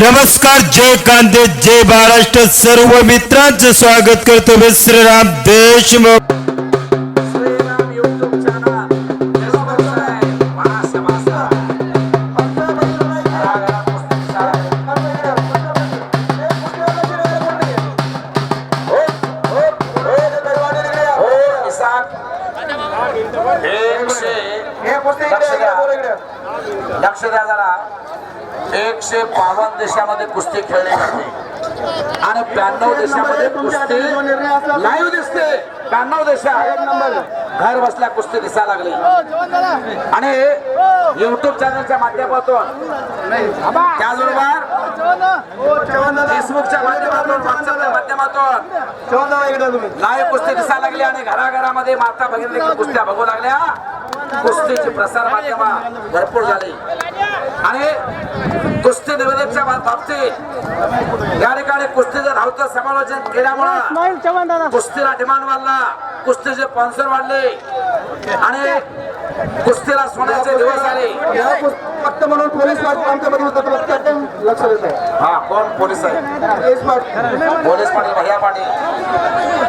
नमस्कार जय कांदे जय महाराष्ट्र. सर्व मित्रांचं स्वागत करतो मी श्रीराम देशमुख. देशात घर बसल्या कुस्ती दिसायला लागली. आणि युट्यूब चॅनलच्या माध्यमातून त्याचबरोबर फेसबुकच्या माध्यमातून व्हॉट्सअपच्या माध्यमातून लाईव्ह कुस्ती दिसायला लागली आणि घराघरामध्ये माता भगिनी कुस्त्या बघू लागल्या. कुस्तीचे प्रसार माध्यम भरपूर झाले. आणि कुस्ती निवेदकच्या बाबतीत या ठिकाणी कुस्तीचं धावतं समालोचन केल्यामुळं कुस्तीला डिमांड वाढला. कुस्तीचे स्पॉन्सर वाढले. आणि कुस्तीला सोन्याचे दिवस आले. फक्त म्हणून पोलीस पाटील आमच्यामध्ये होतं लक्ष देत आहे. हा कोण? पोलीस आहे. पोलीस पाटील पोलीस पाटील भैया पाटील.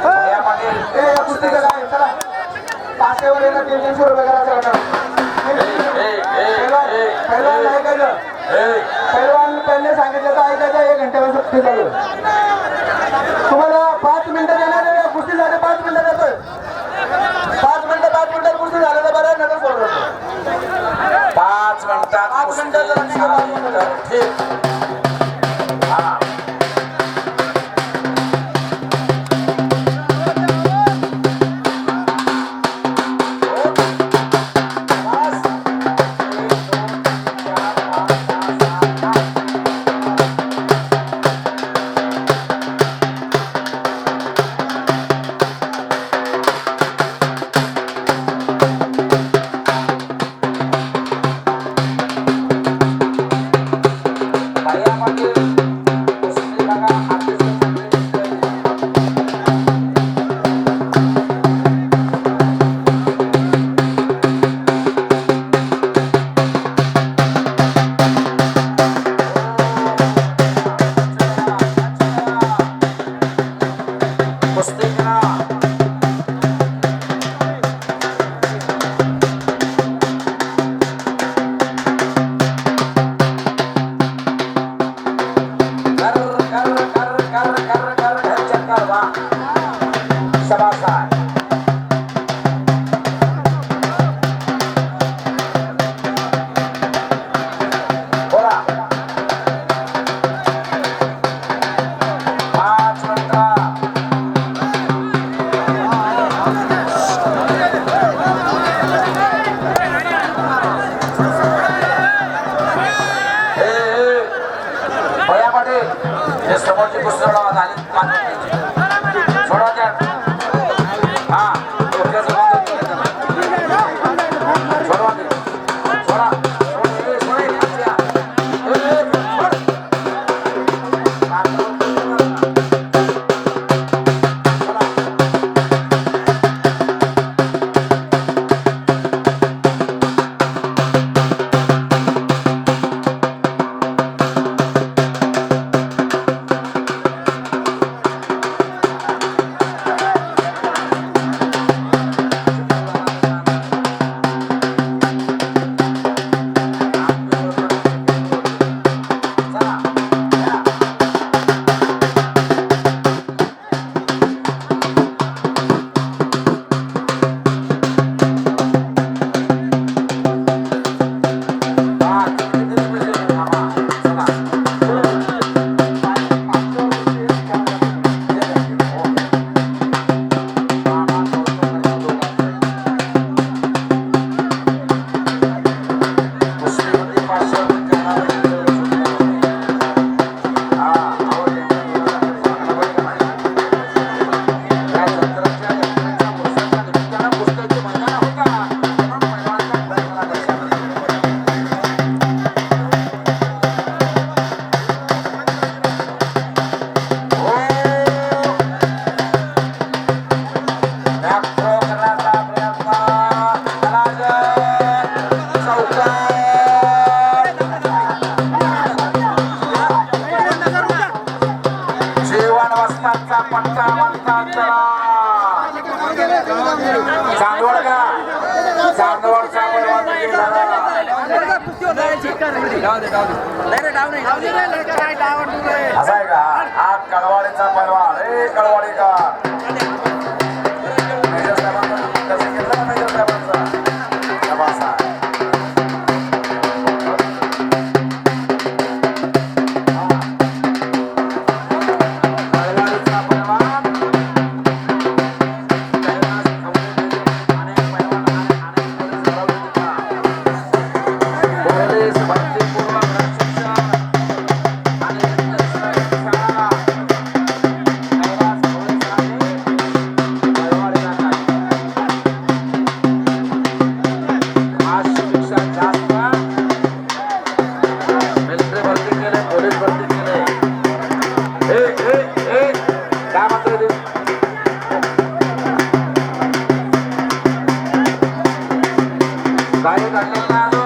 भैया पाटील. ए, या कुस्तीचं काय चला. पाचशेवर येणं तीनशे रुपये करायचं होतं. ए, ए, पहिलवान पहिले सांगितलं तर ऐकायचं. एक घंट्यावर चालू Thank you.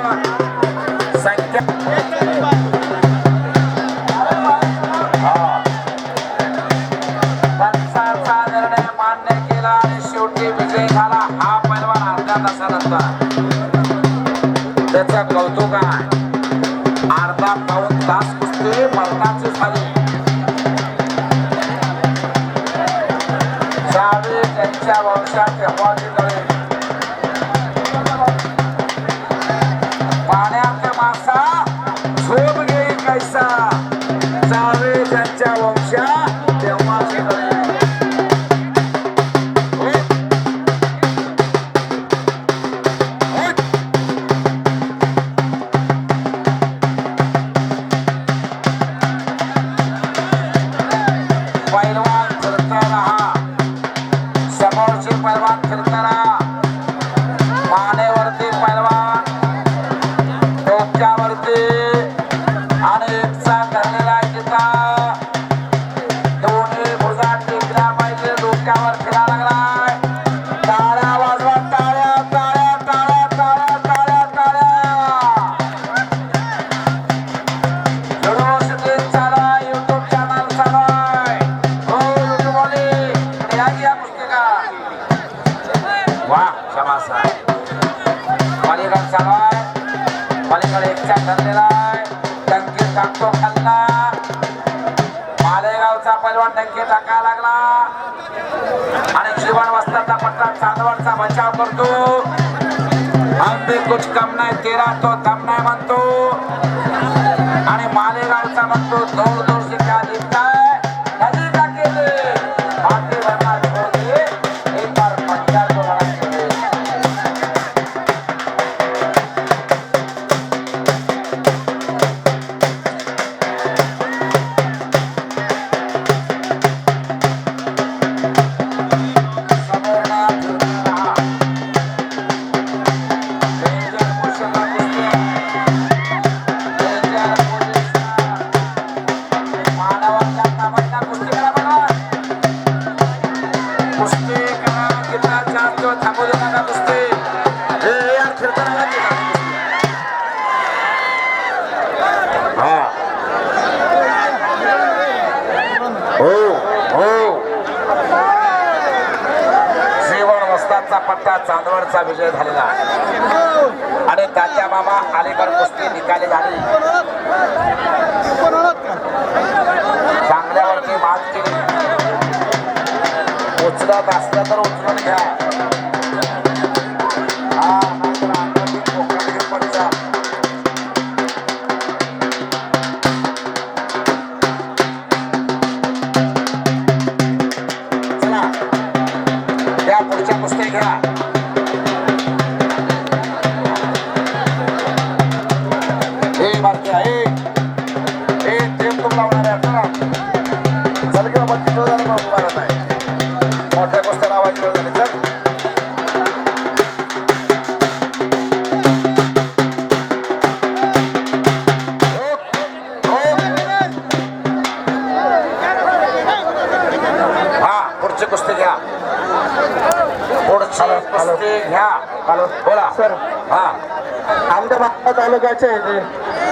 चालू आहे पलीकडे एकचा ठरलेला टाकतो खाल्ला मालेगावचा पैलवान टंकी टाकायला लागला. आणि जीवन वस्ताचा पट्टा चांदवडचा बचाव करतो. आम्ही कुछ कम नाही तेरा तो दम नाही म्हणतो. आणि मालेगावचा म्हणतो दौड दौड शिकाली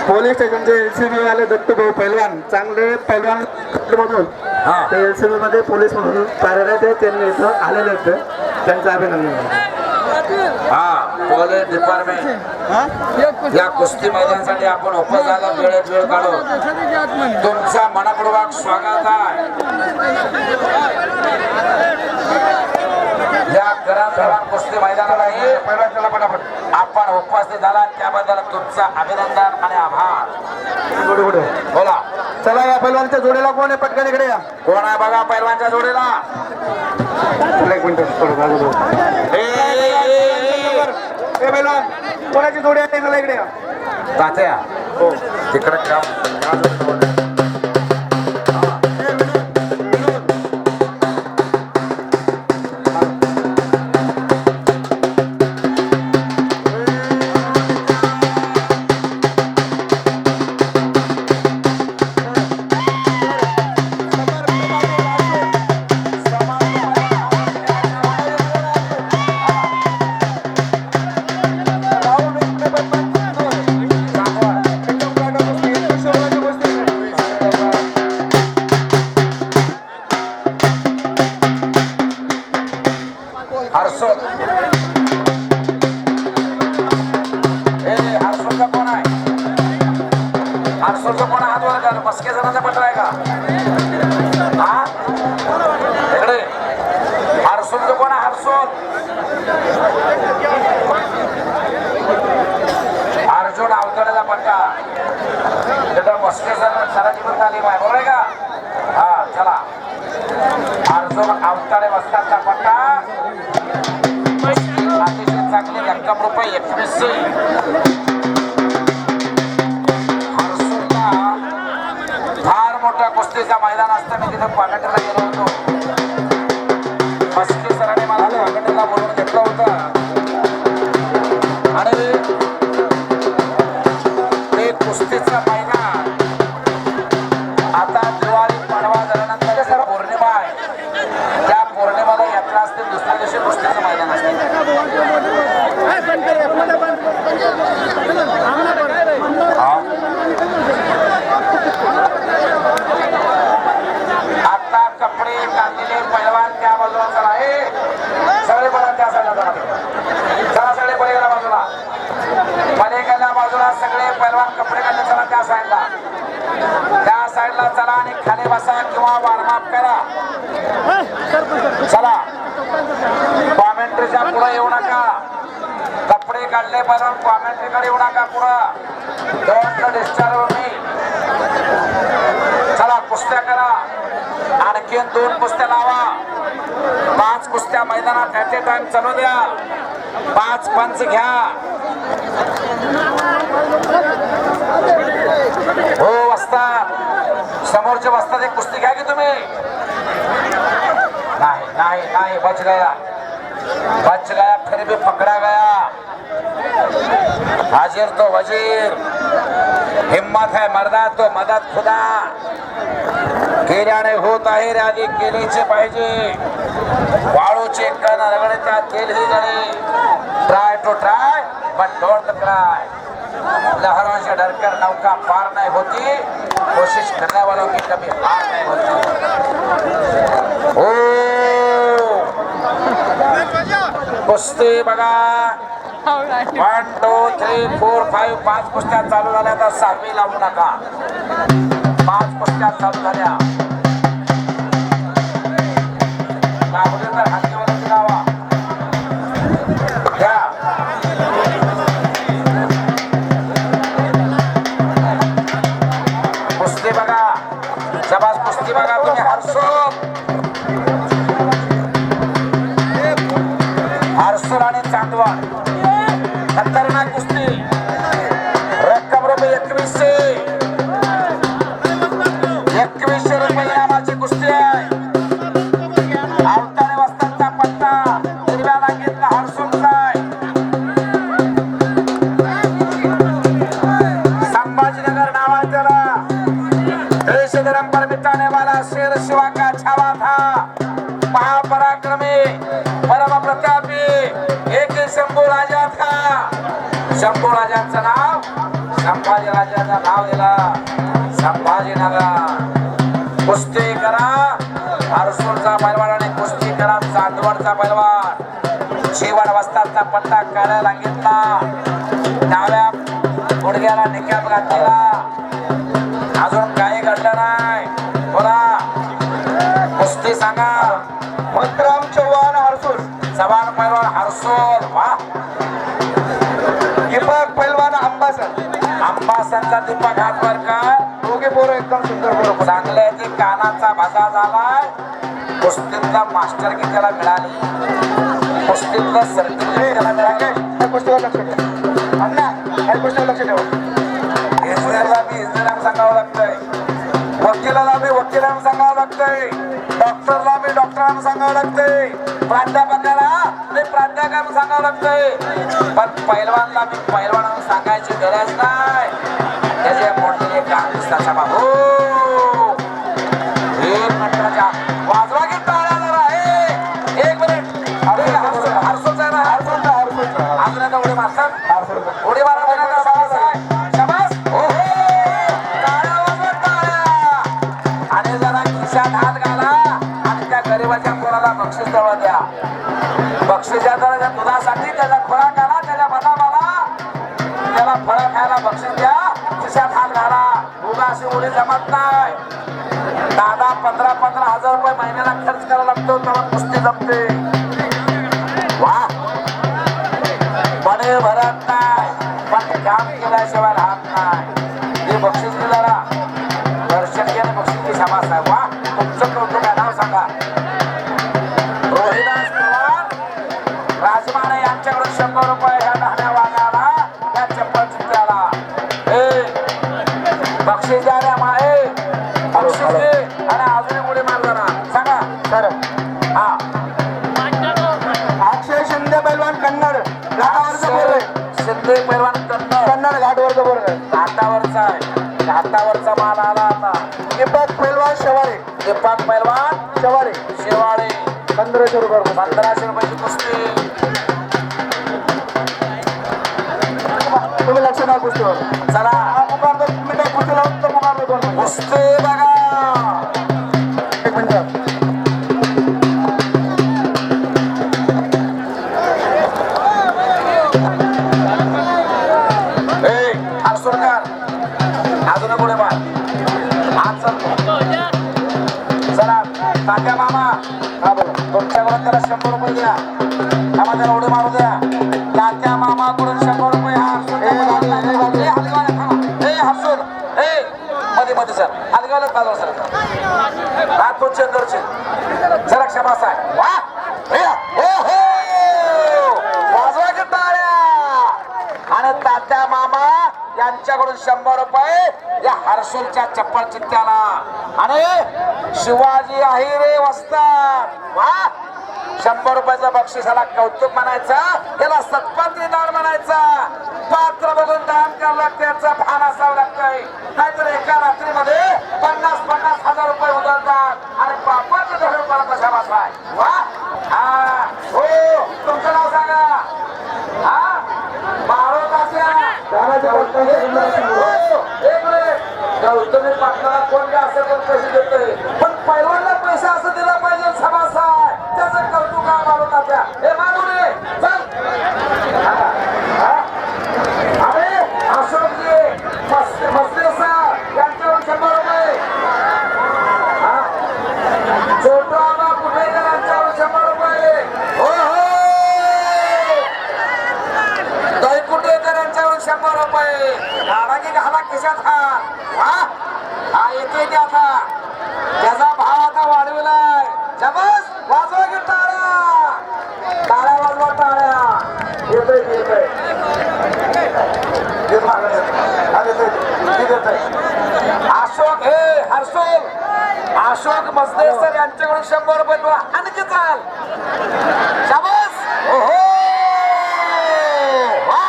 पोलीस स्टेशनचे एलसीबी वाले दत्तभाऊ पैलवान चांगले पैलवान मधून ते एलसीबी मध्ये पोलीस म्हणून कार्यरत त्यांनी इथं आलेले आहेत. त्यांचं अभिनंदन. हा पोलीस डिपार्टमेंट या कुस्ती मैदानासाठी आपण उपस्थित वेळेत वेळ काढू. तुमचा मनपूर्वक स्वागत आहे. या जवान कुस्ती मैदानाला ये. आपण उपस्थित झाला. त्याबद्दल तुमचं अभिनंदन आणि आभार. बोला. चला या पैलवानच्या जोडीला कोण आहे? पटकन इकडे या. कोण आहे बघा पैलवानच्या जोडीला? एक मिनिट. पैलवान कोणाची जोडी आहे? इकडे या. तात्या तिकडे मस्के जणांचा आहे का हा इकडे कोण अर्जुन अवतड्याचा पट्टा तिथं मस्के सर सराची पण तालीम आहे बरोबर आहे का? हा चला. अर्जुन अवताडे वस्तादचा पट्टा अतिशय चांगली रक्कम रुपये एकवीसशे. कुस्तीचा मैदान असतं. मी तिथे पाकटेला गेलो होतो. मस्की सरांनी मला पाकटेला बोलून घेतलं होतं. आणि ते कुस्तीचं मैदान. आता दिवाळी पाडवा झाल्यानंतर सर पौर्णिमा आहे. त्या पौर्णिमेला यात्रा असते. दुसऱ्या दिवशी कुस्तीचं मैदान असते आता कपडे काढलेले त्या बाजूला चला हे सगळे बघा त्या साईडला चला चला सगळे पलीकडल्या बाजूला. पलीकडल्या बाजूला सगळे पहिलवान कपडे काढले चला त्या साईडला त्या साईडला चला आणि खाली बसा किंवा वार्मअप करा. चला. कॉमेंट्रीच्या पुढे येऊ नका. कपडे काढले पैलवान कॉमेंट्रीकडे येऊ नका पुढं. डोंट डिस्टर्ब मी चला कुस्त्या करा. आणखीन दोन कुस्त्या लावा. पाच कुस्त्या मैदानात ॲट ए टाइम चालू द्या पाच पंच घ्या. हो वस्तात समोरचे वस्तात एक कुस्ती घ्या की तुम्ही. नाही नाही नाही बच गया. बच गया फिर भी पकड़ा गया. हाजिर तो वजीर. हिम्मत है मर्दा तो मदद खुदा. केल्याने होत आहे रे आधी केलीचे पाहिजे. वाळूचे कण रगडे त्या केली गळे try to try but don't try लहरों से डरकर नौका पार नहीं होती. कोशिश करने वालों की कभी हार नहीं होती. ओ कुस्ती बघा. One two three four five पाच कुस्त्या चालू झाल्या तर सहावी लावू नका. पाच कुस्त्या अवतारे वस्तांचा काळ्या रांगेतला डाव्या गुडघ्याला निकाप घातलेला अजून काही घडलं नाही. बोला. कुस्ती सांगा. मंत्राम चव्हाण हरसूर जवान पैलवान हरसोल वा. दीपक पैलवान अंबासन. अंबासांचा दीपक हातवरकर दोघे पोरं एकदम सुंदर पोरं चांगले ते कानाचा भजा झालाय. कुस्तीतला मास्टर की त्याला मिळाली? कुस्तीतलं सर्टिफिकेट त्याला मिळाले या गोष्टीवर लक्ष ठेवा. अण्णा या गोष्टीवर लक्ष ठेवा. इंजिनियरला बी इंजिनियर सांगावं लागतंय. वकिलाला बी वकिलांना सांगावं लागतंय. डॉक्टरला बी डॉक्टरांना सांगावं लागतंय. प्राध्यापकाला मी प्राध्यापकांना सांगावं लागतंय. पण पैलवानला मी पैलवानांना सांगायची गरज नाही. त्याचे मोठे काम दिसताच्या बाबू खर्च करावा कुस्ती जमते. वा. मने भरत नाही. पण काम केल्याशिवाय राहत नाही. हे बक्षीस दिला दर्शन केलं बक्षीस की क्षमा साहेब. वा. तुमचं कौतुक आहे. नाव सांगा. रोहिदास पवार राजमाने यांच्याकडे शंभर रुपये. जरा आहे वा आणि तात्या मामा यांच्याकडून शंभर रुपये या हर्षुलच्या चप्पल चित्त्याला. आणि शिवाजी अहिरे वस्तात वा! शंभर रुपयाचा बक्षिसाला कौतुक म्हणायचं त्याला सत्पात्री दान म्हणायचा. पात्र बघून दान करावं लागतं याचा भान असावं लागतंय नाहीतर एका रात्रीमध्ये पन्नास पन्नास हजार रुपये उधळतात आणि पापाचं धरण परत अशा बसलाय वा हा हो तुमचं नाव सांगा हा बारो तात्या तानाजी भक्तांचे पंधराशे रुपये. हो, एक मिनिट गौतमी पाटलाला कोण काय असं कोण पैसे देतोय? पण पैलवानला पैसा असं दिला पाहिजे समाज त्याचं कौतुक आहे मारू तात्या हे मानू रे चल. अरे अशोकजी मस्त मस्ते सर यांच्यावर शंभर रुपये. हा. छोटू आबा कुठेकर यांच्यावर शंभर रुपये. हो हो. दैकुटेकर यांच्यावर शंभर रुपये. घाला की घाला खिशात हा. हा? हा येते की आता त्याचा भाव आता वाढविलाय जबस वाजवा की टाळ्या टाळ्या वाजवा टाळ्या येतोय की येतोय येत मागं येतोय. हा, येतोय. ती देतोय. अशोक हे हर्षोल अशोक मसदेसर यांच्याकडून शंभर रुपये तुला आणखी चाल शाबास ओहो वा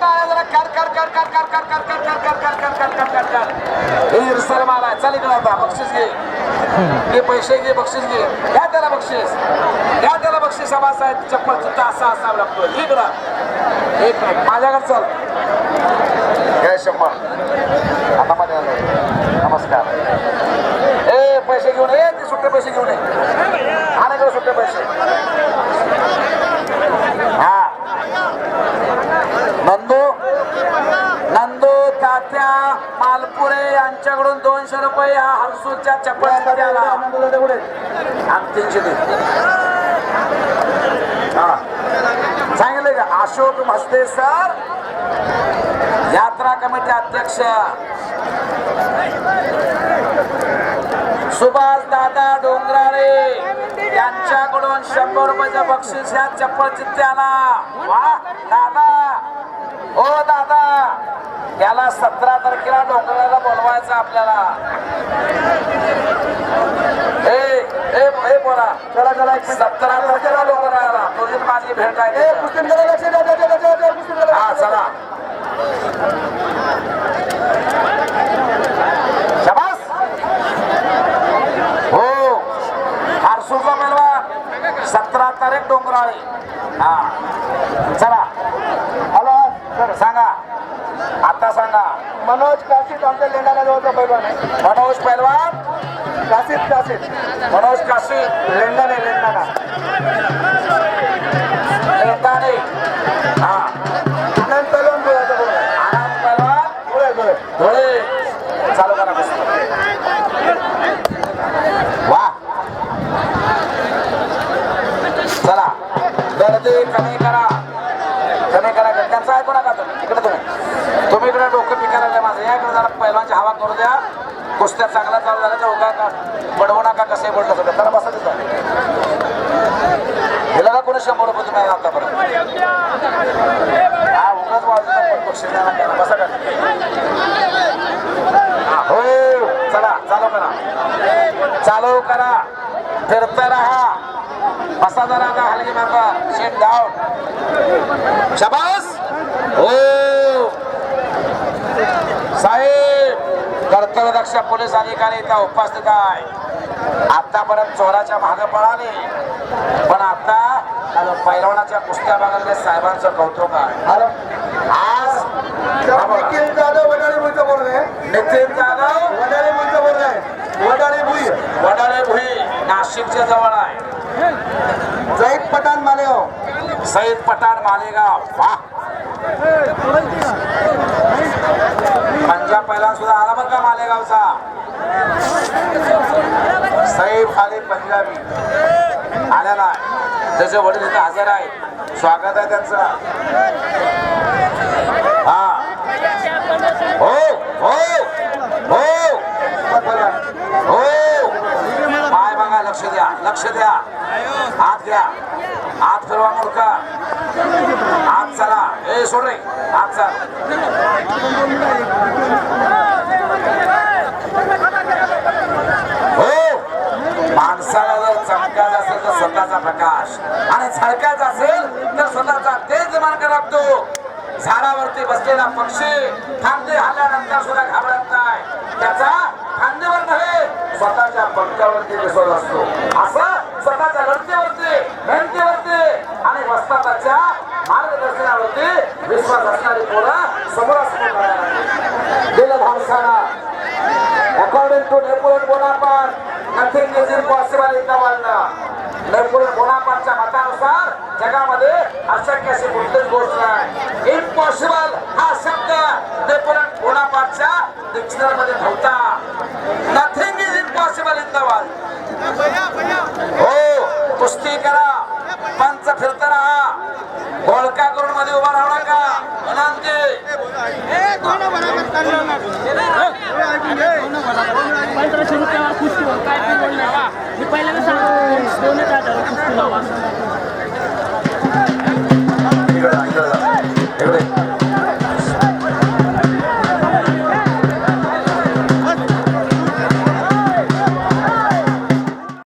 टाळ्या जरा कर कर कर कर कर कर कर कर कर कर कर कर कर कर कर हे सर मारा चल इकडे आता बक्षीस घे घे पैसे घे बक्षीस घे घ्या त्याला बक्षीस घ्या त्याला बक्षीस समाज आहे चप्पल सुद्धा असा असावा लागतो इकडं एक मिनिट माझ्याकडे चल घ्या शंभर आता मध्ये आलो. नमस्कार ए पैसे घेऊन ये ते सुट्टे पैसे घेऊन ये आणि सुट्टे पैसे दोनशे रुपये हा हरसूच्या चप्पल तीनशे दे हा. सांगितलं का? अशोक म्हस्ते सर. यात्रा कमिटी अध्यक्ष. सुभाष दादा डोंगराळे. यांच्याकडून शंभर रुपयाचं बक्षीस या चप्पल चित्त्याला वा दादा. ओ दादा. याला सतरा तारखेला डोंगर बोलवायचं आपल्याला. ए बोला चला चला एक तुझी माझी भेट आहे हा. चला. हो. मेलवा. सतरा तारीख डोंगराळी. हा. चला. हॅलो. सांगा. आता सांगा. मनोज काशीत आमच्या लेंडाला जवळचा पैलवान आहे मनोज पैलवान काशीत काशीत मनोज काशी लेंडाने लेंडाना नेताने हा शंभर रुपये तुम्ही आतापर्यंत हा उगाच वाजता पण बक्षीस द्यायला बसा का हो चला चालू करा. चालू करा. फिरता राहा. बसा जरा आता हलगी मारता. शेट डाऊन शबास. हो. साहेब कर्तव्यदक्ष पोलीस अधिकारी इथं उपस्थित आहे. आतापर्यंत चोराच्या मागे पळाले. पण आता पैलवानाच्या कुस्त्या बघायला साहेबांचं कौतुक आहे. आज. निखिल जाधव वडाळी भुईचं बोल आहे. नितीन जाधव? वडाळी भुईचं बोल आहे. वडाळी भुई वडाळे भुई नाशिकच्या जवळ आहे. जैद पठाण मालेगाव. सईद पठाण मालेगाव. वा. पंजाब पहिला सुद्धा आला बरं का मालेगावचा? सईद खाली पंजाबी. आलेला आहे. त्याचे वडील इथे हजर आहे स्वागत आहे त्यांचं. हा. हो हो हो. हो. पाय बघा लक्ष द्या लक्ष द्या. हात घ्या. हात फिरवा मुडका हात चला. ए सोड रे. हात चाल हो माणसाला जर चमकायचा असेल तर स्वतःचा प्रकाश. आणि झळकायचा असेल तर स्वतःचा तेज मार्ग लागतो झाडावरती बसलेला पक्षी खांदे हल्ल्यानंतर सुद्धा घाबरत नाही. त्याचा फांदीवर नव्हे स्वतःच्या पंख्यावरती दिसत असतो. असं स्वतःच्या लढतीवरती मेहनतीवरती आणि वस्ताच्या मार्गदर्शनावरती विश्वास असणारी पोरं समोरासमोर करायला लागली. दिलं धाडसाना According to Napoleon Bonaparte, nothing is Napoleon मतानुसार जगामध्ये अशक्य अशी कुठलीच गोष्ट नाही इम्पॉसिबल हा शब्द नेपोलियन बोनापार्टच्या डिक्शनरी मध्ये नव्हता. Nothing is impossible in the world हो कुस्ती करा पंच फिरता राहा. गोळका करून मध्ये उभा राहणार पंधराशे रुपयावर कुस्ती काय ते बोलणार मी पहिल्यांदा सांगतो. दोनच हजार कुस्ती लावा